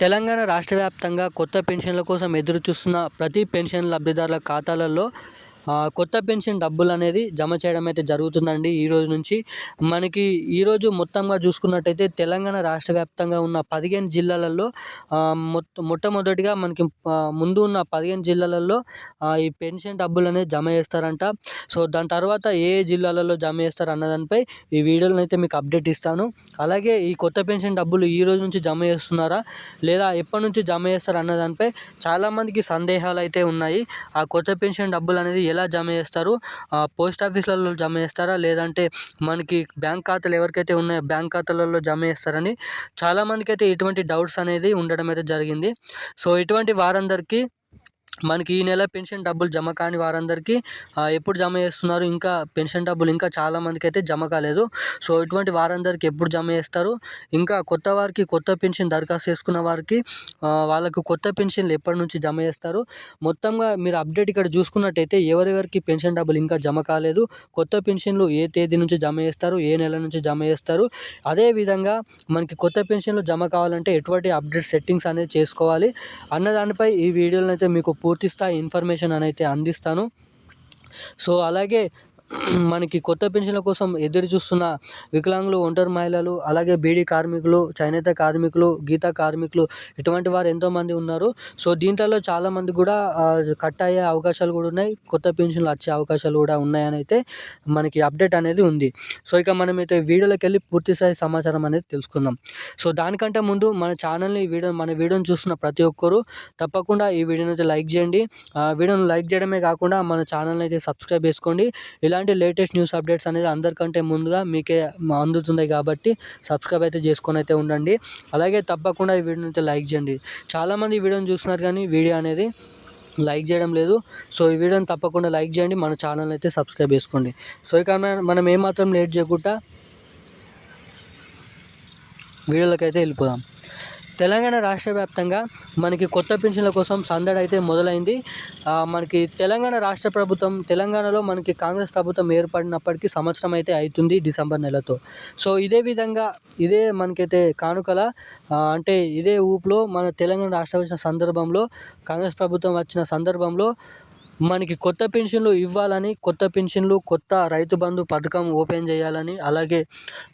తెలంగాణ రాష్ట్ర వ్యాప్తంగా కొత్త పెన్షన్ల కోసం ఎదురు చూస్తున్న ప్రతి పెన్షన్ లబ్ధిదారుల ఖాతాలలో కొత్త పెన్షన్ డబ్బులు అనేది జమ చేయడం అయితే జరుగుతుందండి ఈ రోజు నుంచి. మనకి ఈరోజు మొత్తంగా చూసుకున్నట్టయితే తెలంగాణ రాష్ట్ర వ్యాప్తంగా ఉన్న పదిహేను జిల్లాలలో మొట్ట మొట్టమొదటిగా మనకి ముందు ఉన్న పదిహేను జిల్లాలలో ఈ పెన్షన్ డబ్బులు అనేది జమ చేస్తారంట. సో దాని తర్వాత ఏ జిల్లాలలో జమ చేస్తారు అన్న దానిపై ఈ వీడియోలను అయితే మీకు అప్డేట్ ఇస్తాను. అలాగే ఈ కొత్త పెన్షన్ డబ్బులు ఈ రోజు నుంచి జమ చేస్తున్నారా లేదా ఎప్పటి నుంచి జమ చేస్తారు అన్న దానిపై చాలామందికి సందేహాలు అయితే ఉన్నాయి. ఆ కొత్త పెన్షన్ డబ్బులు అనేది ఎలా జమ చేస్తారు? పోస్ట్ ఆఫీసులలో జమ చేస్తారా? లేదంటే మనకి బ్యాంక్ ఖాతాలు ఎవరికైతే ఉన్నాయో బ్యాంక్ ఖాతాలలో జమ చేస్తారని చాలామందికి అయితే ఇటువంటి డౌట్స్ అనేది ఉండడం అయితే జరిగింది. సో ఇటువంటి వారందరికీ మనకి ఈ నెల పెన్షన్ డబ్బులు జమ కాని వారందరికీ ఎప్పుడు జమ చేస్తున్నారు? ఇంకా పెన్షన్ డబ్బులు ఇంకా చాలా మందికి అయితే జమ కాలేదు. సో ఇటువంటి వారందరికీ ఎప్పుడు జమ చేస్తారు? ఇంకా కొత్త వారికి కొత్త పెన్షన్ దరఖాస్తు చేసుకున్న వారికి వాళ్ళకు కొత్త పెన్షన్లు ఎప్పటి నుంచి జమ చేస్తారు? మొత్తంగా మీరు అప్డేట్ ఇక్కడ చూసుకున్నట్టయితే ఎవరెవరికి పెన్షన్ డబ్బులు ఇంకా జమ కాలేదు? కొత్త పెన్షన్లు ఏ తేదీ నుంచి జమ చేస్తారు? ఏ నెల నుంచి జమ చేస్తారు? అదేవిధంగా మనకి కొత్త పెన్షన్లు జమ కావాలంటే ఎటువంటి అప్డేట్ సెట్టింగ్స్ అనేది చేసుకోవాలి. అన్న దానిపై ఈ వీడియోలను అయితే మీకు పూర్తి స్థాయి ఇన్ఫర్మేషన్ అనేది అందిస్తాను. సో అలాగే మనకి కొత్త పెన్షన్ల కోసం ఎదురు చూస్తున్న వికలాంగులు ఒంటరి మహిళలు అలాగే బీడీ కార్మికులు చేనేత కార్మికులు గీత కార్మికులు ఇటువంటి వారు ఎంతోమంది ఉన్నారు. సో దీంట్లో చాలామంది కూడా కట్ అయ్యే అవకాశాలు కూడా ఉన్నాయి. కొత్త పెన్షన్లు వచ్చే అవకాశాలు కూడా ఉన్నాయని అయితే మనకి అప్డేట్ అనేది ఉంది. సో ఇక మనం అయితే వీడియోలోకి వెళ్ళి పూర్తి స్థాయి సమాచారం అనేది తెలుసుకుందాం. సో దానికంటే ముందు మన ఛానల్ని వీడియో మన వీడియోని చూస్తున్న ప్రతి ఒక్కరు తప్పకుండా ఈ వీడియోని అయితే లైక్ చేయండి. వీడియోని లైక్ చేయడమే కాకుండా మన ఛానల్ని అయితే సబ్స్క్రైబ్ చేసుకోండి. ఇలా ఇలాంటి లేటెస్ట్ న్యూస్ అప్డేట్స్ అనేది అందరికంటే ముందుగా మీకే అందుతుంది కాబట్టి సబ్స్క్రైబ్ అయితే చేసుకొని అయితే ఉండండి. అలాగే తప్పకుండా ఈ వీడియోని అయితే లైక్ చేయండి. చాలామంది ఈ వీడియోని చూస్తున్నారు కానీ వీడియో అనేది లైక్ చేయడం లేదు. సో ఈ వీడియోని తప్పకుండా లైక్ చేయండి. మన ఛానల్ అయితే సబ్స్క్రైబ్ చేసుకోండి. సో ఇక మనం ఏమాత్రం లేట్ చేయకుండా వీడియోలకైతే వెళ్ళిపోదాం. తెలంగాణ రాష్ట్ర వ్యాప్తంగా మనకి కొత్త పెన్షన్ల కోసం సందడి అయితే మొదలైంది. మనకి తెలంగాణ రాష్ట్ర ప్రభుత్వం తెలంగాణలో మనకి కాంగ్రెస్ ప్రభుత్వం ఏర్పడినప్పటికీ సంవత్సరం అయితే అవుతుంది డిసెంబర్ నెలతో. సో ఇదే విధంగా ఇదే మనకైతే కానుకల అంటే ఇదే ఊపులో మన తెలంగాణ రాష్ట్రం వచ్చిన సందర్భంలో కాంగ్రెస్ ప్రభుత్వం వచ్చిన సందర్భంలో మనకి కొత్త పెన్షన్లు ఇవ్వాలని కొత్త పెన్షన్లు కొత్త రైతు బంధు పథకం ఓపెన్ చేయాలని అలాగే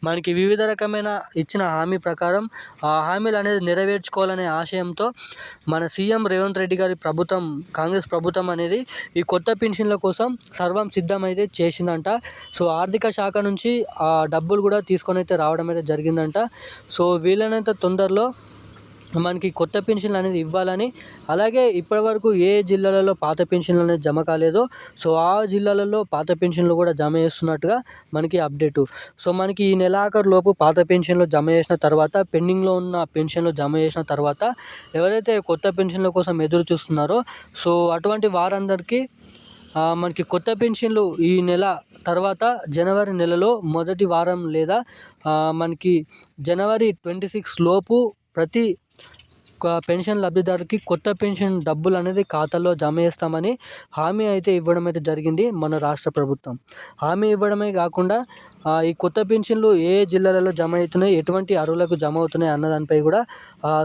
మనకి వివిధ రకమైన ఇచ్చిన హామీ ప్రకారం ఆ హామీలు అనేది నెరవేర్చుకోవాలనే ఆశయంతో మన సీఎం రేవంత్ రెడ్డి గారి ప్రభుత్వం కాంగ్రెస్ ప్రభుత్వం అనేది ఈ కొత్త పెన్షన్ల కోసం సర్వం సిద్ధమైతే చేసిందంట. సో ఆర్థిక శాఖ నుంచి ఆ డబ్బులు కూడా తీసుకొని అయితే రావడం అయితే జరిగిందంట. సో వీలైనంత తొందరలో మనకి కొత్త పెన్షన్లు అనేది ఇవ్వాలని అలాగే ఇప్పటివరకు ఏ జిల్లాలలో పాత పెన్షన్లు అనేది జమ కాలేదో సో ఆ జిల్లాలలో పాత పెన్షన్లు కూడా జమ చేస్తున్నట్టుగా మనకి అప్డేటు. సో మనకి ఈ నెలాఖరు లోపు పాత పెన్షన్లు జమ చేసిన తర్వాత పెండింగ్లో ఉన్న పెన్షన్లు జమ చేసిన తర్వాత ఎవరైతే కొత్త పెన్షన్ల కోసం ఎదురు చూస్తున్నారో సో అటువంటి వారందరికీ మనకి కొత్త పెన్షన్లు ఈ నెల తర్వాత జనవరి నెలలో మొదటి వారం లేదా మనకి జనవరి ట్వంటీ సిక్స్ లోపు ప్రతి పెన్షన్ లబ్ధిదారుకి కొత్త పెన్షన్ డబ్బులు అనేది ఖాతాలో జమ చేస్తామని హామీ అయితే ఇవ్వడం అయితే జరిగింది మన రాష్ట్ర ప్రభుత్వం. హామీ ఇవ్వడమే కాకుండా ఈ కొత్త పెన్షన్లు ఏ జిల్లాలలో జమ అవుతున్నాయి ఎటువంటి అర్హులకు జమ అవుతున్నాయి అన్న దానిపై కూడా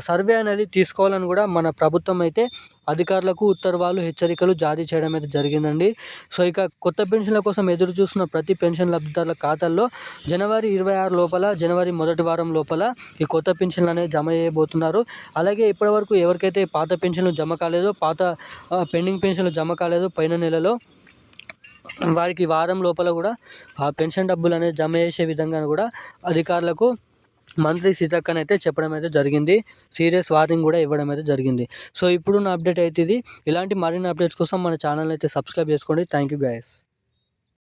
సర్వే అనేది తీసుకోవాలని కూడా మన ప్రభుత్వం అయితే అధికారులకు ఉత్తర్వులు హెచ్చరికలు జారీ చేయడం అయితే జరిగిందండి. సో ఇక కొత్త పెన్షన్ల కోసం ఎదురు చూస్తున్న ప్రతి పెన్షన్ లబ్ధిదారుల ఖాతాల్లో జనవరి ఇరవై ఆరు లోపల జనవరి మొదటి వారం లోపల ఈ కొత్త పెన్షన్లు అనేవి జమ చేయబోతున్నారు. అలాగే ఇప్పటివరకు ఎవరికైతే పాత పెన్షన్లు జమ కాలేదో పాత పెండింగ్ పెన్షన్లు జమ కాలేదో పైన నెలలో వారికి వారం లోపల కూడా ఆ పెన్షన్ డబ్బులు అనేది జమ చేసే విధంగా కూడా అధికారులకు మంత్రి సీతక్కన్ అయితే చెప్పడం అయితే జరిగింది. సీరియస్ వార్నింగ్ కూడా ఇవ్వడం అయితే జరిగింది. సో ఇప్పుడున్న అప్డేట్ అయితే ఇది. ఇలాంటి మరిన్ని అప్డేట్స్ కోసం మన ఛానల్ అయితే సబ్స్క్రైబ్ చేసుకోండి. Thank you guys